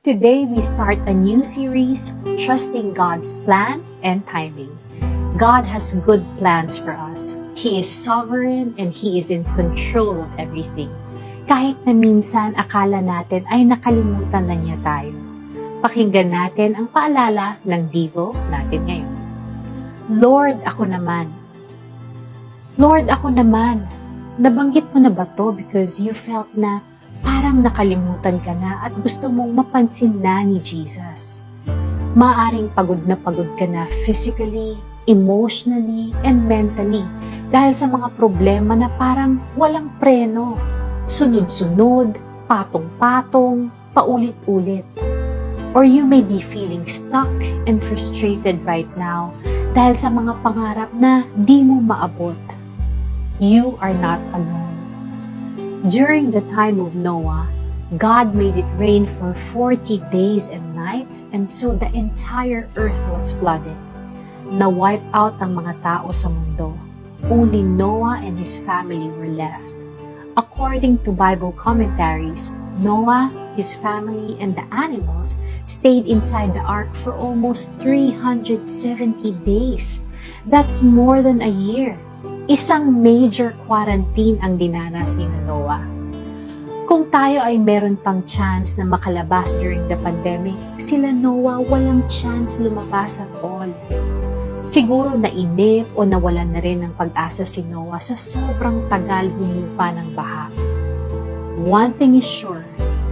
Today, we start a new series, Trusting God's Plan and Timing. God has good plans for us. He is sovereign and He is in control of everything. Kahit na minsan akala natin ay nakalimutan na niya tayo. Pakinggan natin ang paalala ng Divo natin ngayon. Lord, ako naman. Lord, ako naman. Nabanggit mo na ba to because you felt na parang nakalimutan ka na at gusto mong mapansin na ni Jesus. Maaring pagod na pagod ka na physically, emotionally, and mentally dahil sa mga problema na parang walang preno. Sunod-sunod, patong-patong, paulit-ulit. Or you may be feeling stuck and frustrated right now dahil sa mga pangarap na di mo maabot. You are not alone. During the time of Noah, God made it rain for 40 days and nights, and so the entire earth was flooded. Na-wipe out ang mga tao sa mundo. Only Noah and his family were left. According to Bible commentaries, Noah, his family, and the animals stayed inside the ark for almost 370 days. That's more than a year. Isang major quarantine ang dinanas ni Noah. Kung tayo ay meron pang chance na makalabas during the pandemic, sila Noah walang chance lumabas at all. Siguro nainip o nawalan na rin ng pag-asa si Noah sa sobrang tagal humupa ng baha. One thing is sure,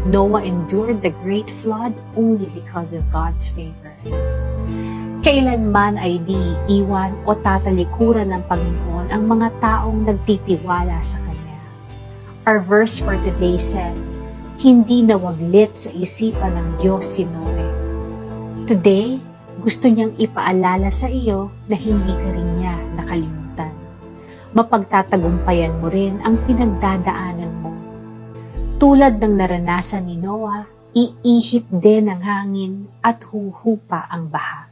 Noah endured the great flood only because of God's favor. Kailanman ay di iwan o tatalikuran ng Panginoon ang mga taong nagtitiwala sa Kanya. Our verse for today says, Hindi nawaglit sa isipan ng Diyos si Noe. Today, gusto niyang ipaalala sa iyo na hindi ka rin niya nakalimutan. Mapagtatagumpayan mo rin ang pinagdadaanan mo. Tulad ng naranasan ni Noah, iihip din ng hangin at huhupa ang baha.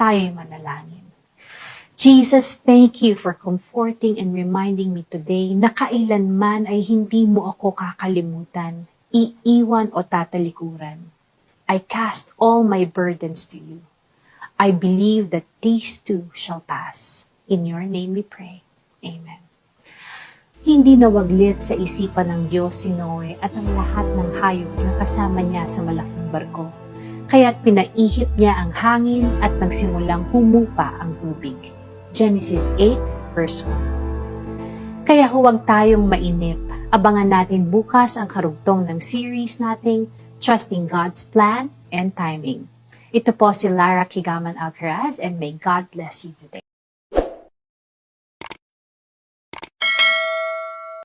Tayo'y manalangin. Jesus, thank you for comforting and reminding me today na kailanman ay hindi mo ako kakalimutan, iiwan o tatalikuran. I cast all my burdens to you. I believe that these too shall pass. In your name we pray. Amen. Hindi nawaglit sa isipan ng Diyos si Noe at ang lahat ng hayop na kasama niya sa malaking barko. Kaya't pinaihip niya ang hangin at nagsimulang humupa ang tubig. Genesis 8 verse 1 Kaya huwag tayong mainip. Abangan natin bukas ang karugtong ng series nating Trusting God's Plan and Timing. Ito po si Lara Kigaman Alcaraz and may God bless you today.